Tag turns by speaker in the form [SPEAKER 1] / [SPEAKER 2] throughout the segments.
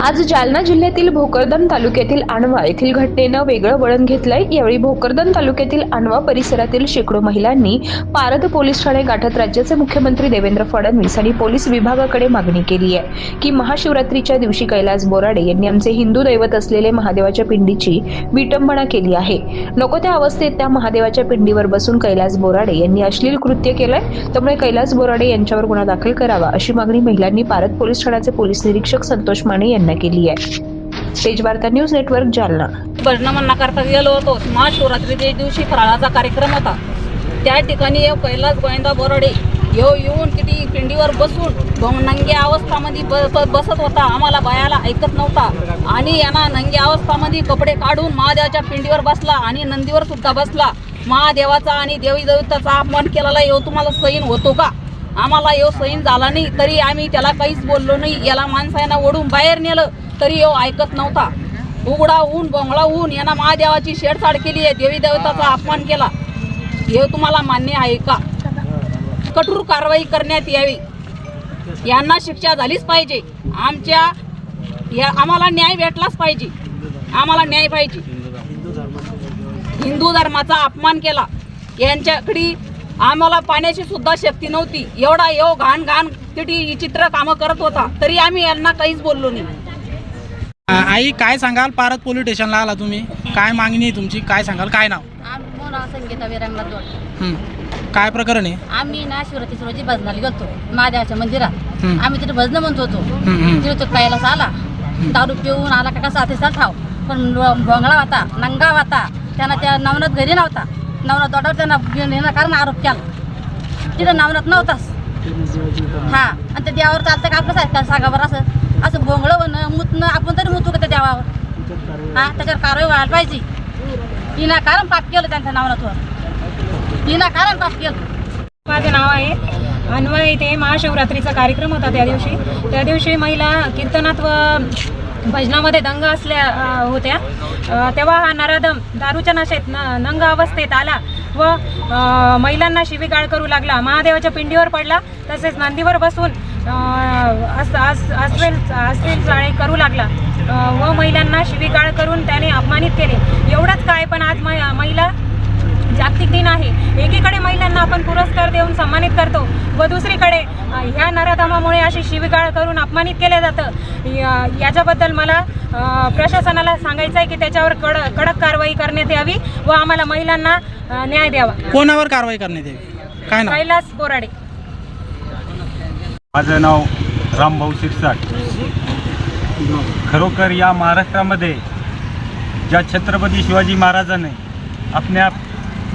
[SPEAKER 1] आज जालना जिल्ह्यातील भोकरदन तालुक्यातील आणवा येथील घटनेनं वेगळं वळण घेतलंय. यावेळी भोकरदन तालुक्यातील आणवा परिसरातील शेकडो महिलांनी पारद पोलीस ठाणे गाठत राज्याचे मुख्यमंत्री देवेंद्र फडणवीस आणि पोलीस विभागाकडे मागणी केली आहे की महाशिवरात्रीच्या दिवशी कैलास बोराडे यांनी आमचे हिंदू दैवत असलेले महादेवाच्या पिंडीची विटंबना केली आहे. नको त्या अवस्थेत त्या महादेवाच्या पिंडीवर बसून कैलास बोराडे यांनी अश्लील कृत्य केलंय त्यामुळे कैलास बोराडे यांच्यावर गुन्हा दाखल करावा अशी मागणी महिलांनी पारद पोलीस ठाण्याचे पोलीस निरीक्षक संतोष माने यांनी केली आहे. तेज वार्ता न्यूज नेटवर्क जालना.
[SPEAKER 2] भजनामन्ना करता गेलो होतो. महाशिवरात्रीच्या दिवशी फराळाचा कार्यक्रम होता. त्या ठिकाणी येऊ कैलास गोविंदा बोराडे येऊ येऊन किती पिंडीवर बसून भोंग- नंग्या अवस्थामध्ये बस बसत होता. आम्हाला बायाला ऐकत नव्हता. आणि यांना नंग्या अवस्थामध्ये कपडे काढून महादेवाच्या पिंडीवर बसला आणि नंदीवर सुद्धा बसला. महादेवाचा आणि देवी देवताचा अपमान केलेला येऊ तुम्हाला सैन होतो का? आम्हाला येऊ सैन झाला नाही तरी आम्ही त्याला काहीच बोललो नाही. याला माणसांना ओढून बाहेर नेलं तरी यो ऐकत नव्हता. उघडा ऊन बोंगळा ऊन यांना महादेवाची शेडसाड केली आहे देवी देवताचा अपमान केला. हे तुम्हाला मान्य आहे का? कठोर कारवाई करण्यात यावी. यांना शिक्षा झालीच पाहिजे. आमच्या या आम्हाला न्याय भेटलाच पाहिजे. आम्हाला न्याय पाहिजे. हिंदू धर्माचा अपमान केला. यांच्याकडे आम्हाला पाण्याची सुद्धा शक्ती नव्हती. एवढा येऊ घाण घाण किती विचित्र कामं करत होता. तरी आम्ही यांना काहीच बोललो नाही.
[SPEAKER 3] आई काय सांगाल पारत पोलीस स्टेशनला आला तुम्ही? काय मागणी आहे तुमची? काय सांगाल? काय नाव?
[SPEAKER 4] आम्ही मोरा संगीता विरांगला जोड.
[SPEAKER 3] हं. काय प्रकरण आहे?
[SPEAKER 4] आम्ही ना शिवरात्रीच्या रोजी भजनाला गेलतो. महादेवाच्या मंदिरात.
[SPEAKER 3] हं.
[SPEAKER 4] आम्ही तिथे भजन म्हणत होतो.
[SPEAKER 3] हं, हं.
[SPEAKER 4] तिथे तो कैलास आला. दारू पिऊन आला का कसा? अतिसा ठाव पण लो- भोंगळा होता नंगा होता. त्यांना त्या नवनाथ घरी नव्हता. नवनाथ दोडावर त्यांना घेऊन कारण आरोप केला. तिथं नवनाथ नव्हताच. हा आणि त्या देवावर चालतं का आपलं सारखं सांगा बरं असं. असं भोंगळं होणं मुतणं आपण तरी मुतू का त्या देवावर? हा त्याच्यावर कारवाई व्हायला पाहिजे. विनाकारण पाप केलं त्यांच्या नवनाथवर विनाकारण पाप केलं.
[SPEAKER 5] माझं नाव आहे अन्वय. इथे महाशिवरात्रीचा कार्यक्रम होता त्या दिवशी. त्या दिवशी महिला कीर्तनात व भजनामध्ये दंग असल्या होत्या. तेव्हा हा नराधम दारूच्या नशेत न नंग अवस्थेत आला व महिलांना शिवीगाळ करू लागला. महादेवाच्या पिंडीवर पडला. तसेच नंदीवर बसून अस अस्वेल अस्वेल चाळे करू लागला. व महिलांना शिवीगाळ करून त्याने अपमानित केले. एवढंच काय पण आज महिला जागतिक दिन आहे. एकीकडे महिलांना आपण पुरस्कार देऊन सन्मानित करतो व दुसरीकडे ह्या नराधमामुळे अशी शिवीगाळ करून अपमानित केलं जातं. या- याच्याबद्दल मला प्रशासनाला सांगायचं आहे की त्याच्यावर कड कडक कारवाई करण्यात यावी व आम्हाला महिलांना न्याय द्यावा.
[SPEAKER 3] कोणावर कारवाई करण्यात यावी? काय
[SPEAKER 5] कैलास बोराडे.
[SPEAKER 6] माझं नाव रामभाऊ शिरसाट. खरोखर या महाराष्ट्रामध्ये ज्या छत्रपती शिवाजी महाराजांनी आपल्या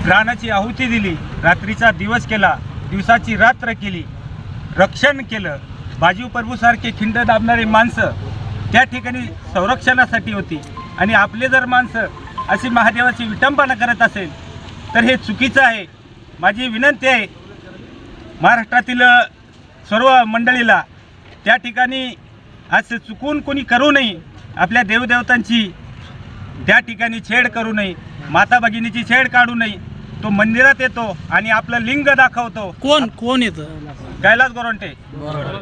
[SPEAKER 6] प्राणाची आहुती दिली रात्रीचा दिवस केला दिवसाची रात्र केली. रक्षण केलं. बाजीव प्रभूसारखे खिंड दाबणारी माणसं त्या ठिकाणी संरक्षणासाठी होती. आणि आपले जर माणसं अशी महादेवाची विटंबना करत असेल तर हे चुकीचं आहे. माझी विनंती आहे महाराष्ट्रातील सर्व मंडळीला त्या ठिकाणी असं चुकून कोणी करू नये आपल्या देवदेवतांची त्या ठिकाणी छेड करू नये माता भगिनीची छेड काढू नये तो मंदिरात येतो आणि आपलं लिंग दाखवतो.
[SPEAKER 3] कोण? कोण येतं?
[SPEAKER 6] कैलास गोरंटे